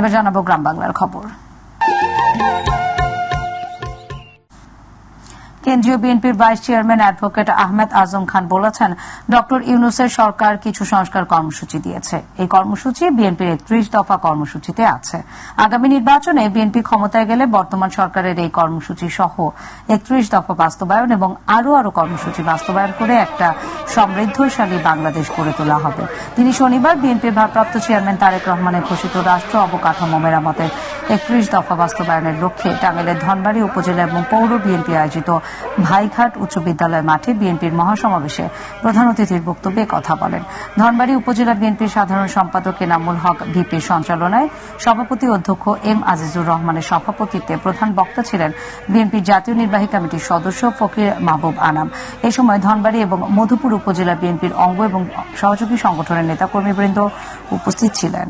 এবার জানাব গ্রাম বাংলার খবর। কেন্দ্রীয় বিএনপির vice chairman advocate Ahmed Azam Khan বলেছেন, ডক্টর ইউনুসের সরকার কিছু সংস্কার কর্মসূচি দিয়েছে। এই কর্মসূচি বিএনপির একত্রিশ দফা কর্মসূচিতে আছে। আগামী নির্বাচনে বিএনপি ক্ষমতায় গেলে বর্তমান সরকারের এই কর্মসূচি সহ একত্রিশ দফা বাস্তবায়ন এবং আরও আরও কর্মসূচি বাস্তবায়ন করে একটা সমৃদ্ধশালী বাংলাদেশ গড়ে তোলা হবে। তিনি শনিবার বিএনপির ভারপ্রাপ্ত চেয়ারম্যান তারেক রহমানের ঘোষিত রাষ্ট্র অবকাঠামো মেরামতের একত্রিশ দফা বাস্তবায়নের লক্ষ্যে টাঙ্গাইলের ধনবাড়ি উপজেলা এবং পৌর বিএনপি আয়োজিত ভাইঘাট উচ্চ বিদ্যালয় মাঠে বিএনপির মহাসমাবেশে প্রধান অতিথির বক্তব্যে কথা বলেন। ধনবাড়ি উপজেলা বিএনপির সাধারণ সম্পাদক এনামুল হক ভিপির সঞ্চালনায় সভাপতি অধ্যক্ষ এম আজিজুর রহমানের সভাপতিত্বে প্রধান বক্তা ছিলেন বিএনপির জাতীয় নির্বাহী কমিটির সদস্য ফকির মাহবুব আনাম। এ সময় ধনবাড়ি এবং মধুপুর উপজেলা বিএনপির অঙ্গ এবং সহযোগী সংগঠনের নেতাকর্মীবৃন্দ উপস্থিত ছিলেন।